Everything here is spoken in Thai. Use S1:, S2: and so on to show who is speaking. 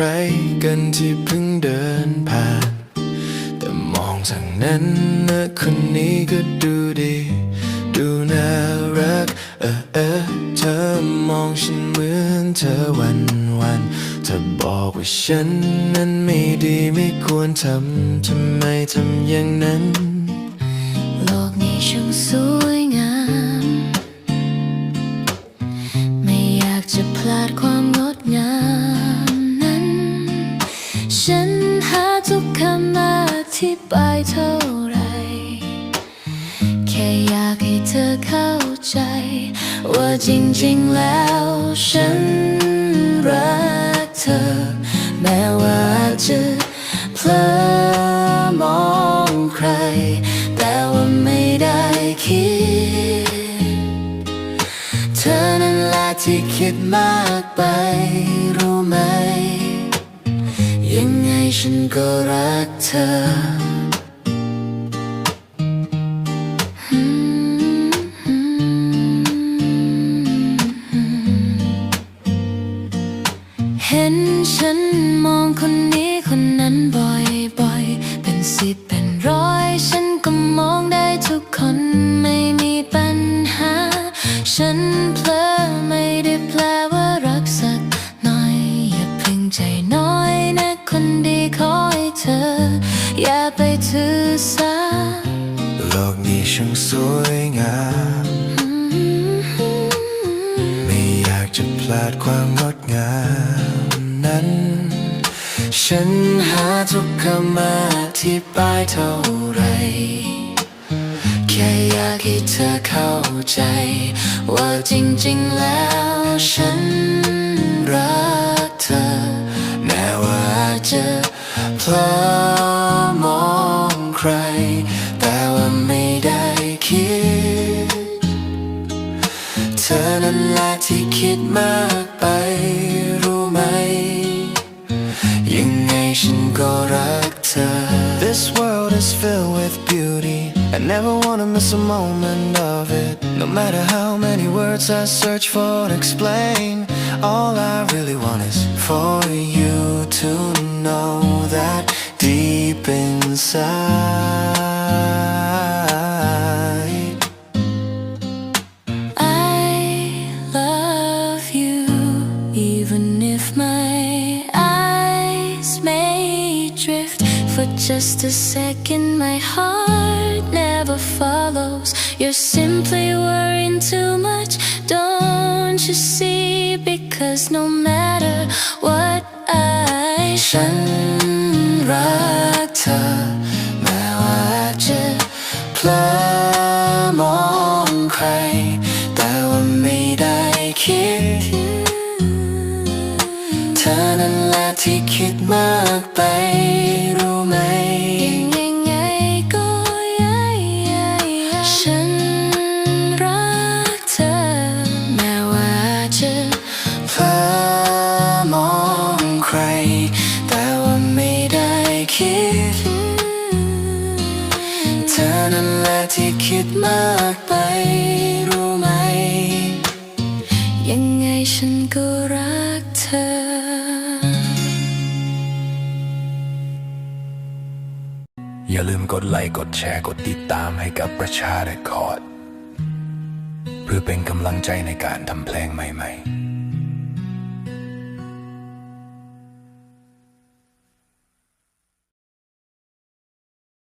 S1: ใครกันที่เพิ่งเดินผ่าน แต่มองทางนั้นนะคนนี้ก็ดูดี ดูน่ารัก เออเออเธอมองฉันเหมือนเธอวันวันเธอบอกว่าฉันนั้นไม่ดีไม่ควรทำทำไมทำอย่างนั้น
S2: โลกนี้ช่างสวย ธิบายเท่าไร แค่อยากให้เธอเข้าใจ ว่าจริงๆแล้วฉันรักเธอ แม้ว่าจะเพลอมองใคร แต่ว่าไม่ได้คิด เธอนั่นแหละที่คิดมากไป ยังไงฉันก็รักเธอเห็นฉันมองคนนี้คนนั้นบ่อยๆ เป็นสิบเป็นร้อย ฉันก็มองได้ทุกคนไม่มีปัญหา ฉัน อให้เธออย่าไปถือสา
S1: โลกนี้ช่างสวยงาม ไม่อยากจะพลาดความงดงามนั้น ฉันหาทุกคำมาอธิบายเท่าไหรแค่อยากให้เธอเข้าใจ ว่าจริงๆแล้วฉัน ใคร แต่ว่าไม่ได้คิด เธอนั้นแหละที่คิดมากไป รู้ไหม ยังไงฉันก็รักเธอ This world is filled with beauty I never wanna miss a moment of it No matter how many words I search for to explain All I really want is for you to know that deep inside
S2: for just a second. My heart never follows. You're simply worrying too much, don't you see? Because no matter what I
S1: ฉันรักเธอ แม้ว่าจะเพลอมองใคร แต่ว่าไม่ได้คิด เธอนั่นแหละที่คิดมากไป เธอนั่นแหละที่คิดมากไปรู้ไหม
S2: ยังไงฉันก็รักเธอ
S3: อย่าลืมกดไลค์กดแชร์กดติดตามให้กับประชาเรคคอร์ด เพื่อเป็นกำลังใจในการทำเพลงใหม่ ๆ